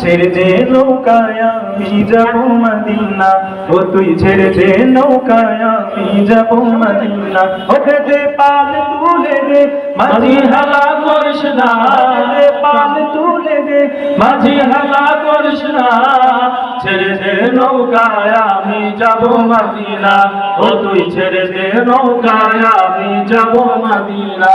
ছেড়ে যে নৌকায় আমি যাব মদিনা। ও তুই ছেড়ে যে নৌকায় আমি যাব মদিনা। ওকে যে পাল তুলে দে, মাঝি হালা করিস না। পাল তুলে দে, মাঝি হালা করিস না। ছেড়ে যে নৌকায় আমি যাব মদিনা। ও তুই ছেড়ে যে নৌকায় আমি যাব মদিনা।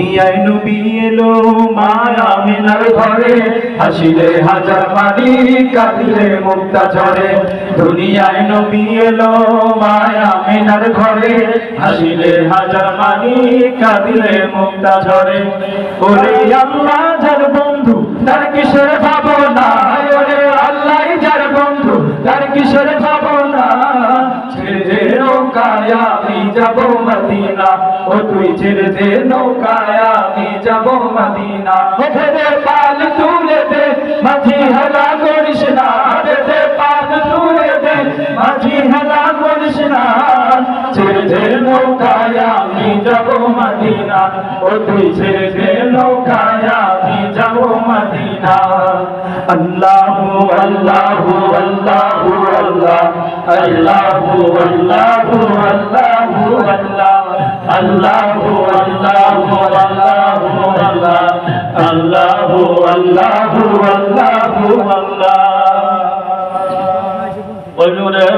দুনিয়ায় নবী এলো মায়া মিনার ঘরে, হাসিলে হাজার মানি কাঁদিলে মুক্তা ঝরে। দুনিয়ায় নবী এলো মায়া মিনার ঘরে, হাসিলে হাজার মানি কাঁদিলে মুক্তা ঝরে। ওরে আল্লাহ যার বন্ধু, তার কিসের ভাবনা? ওরে আল্লাহ যার বন্ধু, তার কিসের নৌকায় আমি যাব মদিনা ও তুই ছেড়ে দে নৌকায় আমি যাব মদিনা ও দে পাল তুলে দে মাঝি হেলা করিস না দে দে পাল তুলে দে মাঝি হেলা করিস না ছেড়ে দে নৌকায় আমি যাব মদিনা ও তুই ছেড়ে দে নৌকায় আমি যাব মদিনা আল্লাহু আল্লাহু আল্লাহু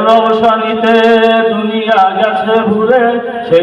রোশনীতে দুনিয়া গেছে ঘুরে সে